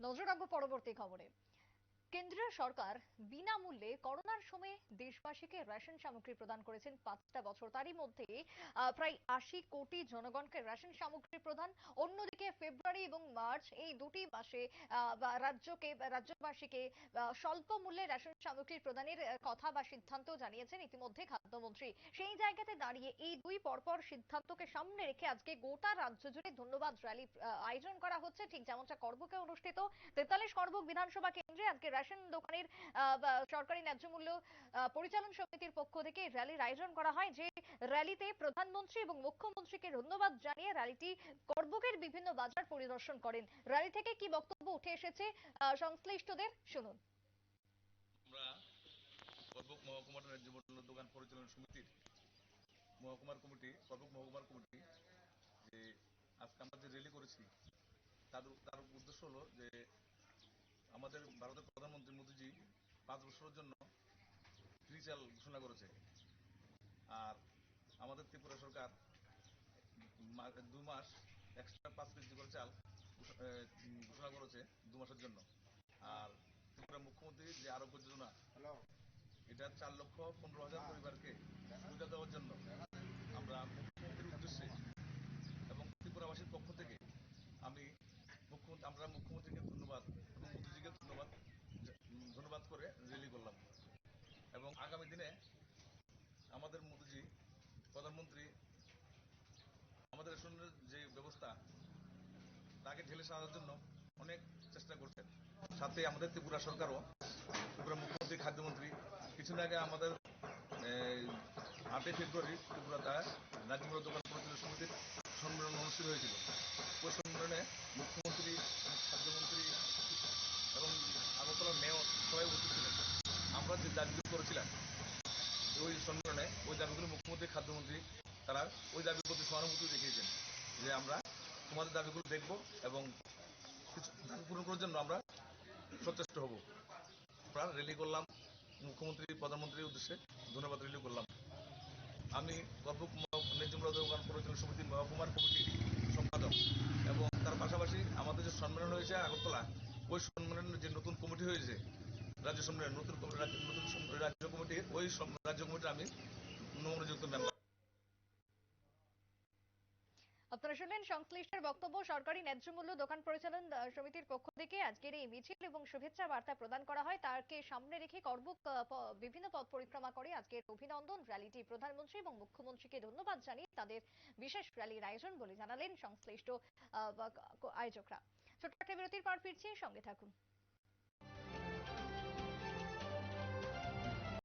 নজর রাখব পরবর্তী খবরে। কেন্দ্রীয় সরকার বিনামূল্যে করোনার সময়ে দেশবাসীকে রেশন সামগ্রী প্রদান করেছেন পাঁচটা বছর। তারই মধ্যে প্রায় আশি কোটি জনগণকে রেশন সামগ্রী প্রদান। অন্যদিকে ফেব্রুয়ারি এবং মার্চ এই দুটি মাসে রাজ্যকে, রাজ্যবাসীকে স্বল্প মূল্যে রেশন সামগ্রী প্রদানের কথা বা সিদ্ধান্ত জানিয়েছেন ইতিমধ্যে খাদ্যমন্ত্রী। সেই জায়গাতে দাঁড়িয়ে এই দুই পরপর সিদ্ধান্তকে সামনে রেখে আজকে গোটা রাজ্য জুড়ে ধন্যবাদ র্যালি আয়োজন করা হচ্ছে। ঠিক যেমনটা করবকে অনুষ্ঠিত, তেতাল্লিশ করবক বিধানসভা কেন্দ্রে আজকে রেশন দোকানের সরকারি ন্যায্য মূল্য পরিচালন সমিতির পক্ষ থেকে র্যালির আয়োজন করা হয়, যে র্যালিতে প্রধানমন্ত্রী এবং মুখ্যমন্ত্রীকে ধন্যবাদ জানিয়ে র্যালিটি করবকের বিভিন্ন বাজার পরিদর্শন করেন। র্যালি থেকে কি বক্তব্য উঠে এসেছে সংশ্লিষ্টদের? শুনুন। আজকে আমরা যে র্যালি করেছি, তার তার উদ্দেশ্য হলো যে আমাদের ভারতের প্রধানমন্ত্রী মোদীজি পাঁচ বছরের জন্য ফ্রি চাল ঘোষণা করেছে। আর আমাদের ত্রিপুরা সরকার দু মাস এক্সট্রা পাঁচ কেজি করে চাল ঘোষণা করেছে দু মাসের জন্য। আর ত্রিপুরা মুখ্যমন্ত্রী যে আরোগ্য যোজনা এটা চার লক্ষ পনেরো হাজার পরিবারকে সুবিধা দেওয়ার জন্য আমরা মুখ্যমন্ত্রীর উদ্দেশ্যে এবং ত্রিপুরাবাসীর পক্ষ থেকে আমি মুখ্যমন্ত্রী আমরা মুখ্যমন্ত্রীকে ধন্যবাদ এবং মোদীজিকে ধন্যবাদ উম, ধন্যবাদ করে র্যালি করলাম এবং আগামী দিনে আমাদের মোদীজি, প্রধানমন্ত্রী, আমাদের রেশনের যে ব্যবস্থা, তাকে ঢেলে সাজার জন্য অনেক চেষ্টা করছেন। সাথে আমাদের ত্রিপুরা সরকারও, ত্রিপুরা মুখ্যমন্ত্রী, খাদ্যমন্ত্রী কিছুদিন আগে আমাদের আটই ফেব্রুয়ারি ত্রিপুরাতে রাজ্যমূলক দোকান পরিচালনা সমিতির সম্মেলন অনুষ্ঠিত হয়েছিল। ওই সম্মেলনে মুখ্যমন্ত্রী, খাদ্যমন্ত্রী এবং আগরতলার মেয়র সবাই উপস্থিত ছিলেন। আমরা যে দাবিগুলো করেছিলাম, ওই সম্মেলনে ওই দাবিগুলো মুখ্যমন্ত্রী, খাদ্যমন্ত্রী, তারা ওই দাবির প্রতি সহানুভূতি দেখিয়েছেন যে আমরা তোমাদের দাবিগুলো দেখব এবং কিছু দাবি পূরণ করার জন্য আমরা সচেষ্ট হব। আমরা র্যালি করলাম, মুখ্যমন্ত্রী, প্রধানমন্ত্রীর উদ্দেশ্যে ধন্যবাদ র্যালি করলাম। আমি গর্বক ন্যায্যমূলক দোকান পরিচালনা সমিতির মহকুমার কমিটির সম্পাদক এবং তার পাশাপাশি আমাদের যে সম্মেলন হয়েছে আগরতলা, ওই সম্মেলনের যে নতুন কমিটি হয়েছে রাজ্য সম্মেলন, নতুন নতুন রাজ্য কমিটির ওই রাজ্য কমিটির আমি নমনযুক্ত মেম্বার আপনারা শুনলেন সংশ্লিষ্টের বক্তব্য, সরকারি ন্যায্য মূল্য দোকান পরিচালন সমিতির পক্ষ থেকে আজকের এই মিছিল এবং শুভেচ্ছা বার্তা প্রদান করা হয়। তাকে সামনে রেখে করবুক বিভিন্ন পথ পরিক্রমা করে আজকের অভিনন্দন র্যালিটি প্রধানমন্ত্রী এবং মুখ্যমন্ত্রীকে ধন্যবাদ জানিয়ে তাদের বিশেষ র্যালির আয়োজন বলে জানালেন সংশ্লিষ্ট আয়োজকরা। ছোট্ট একটা বিরতির পর ফিরছি, সঙ্গে থাকুন।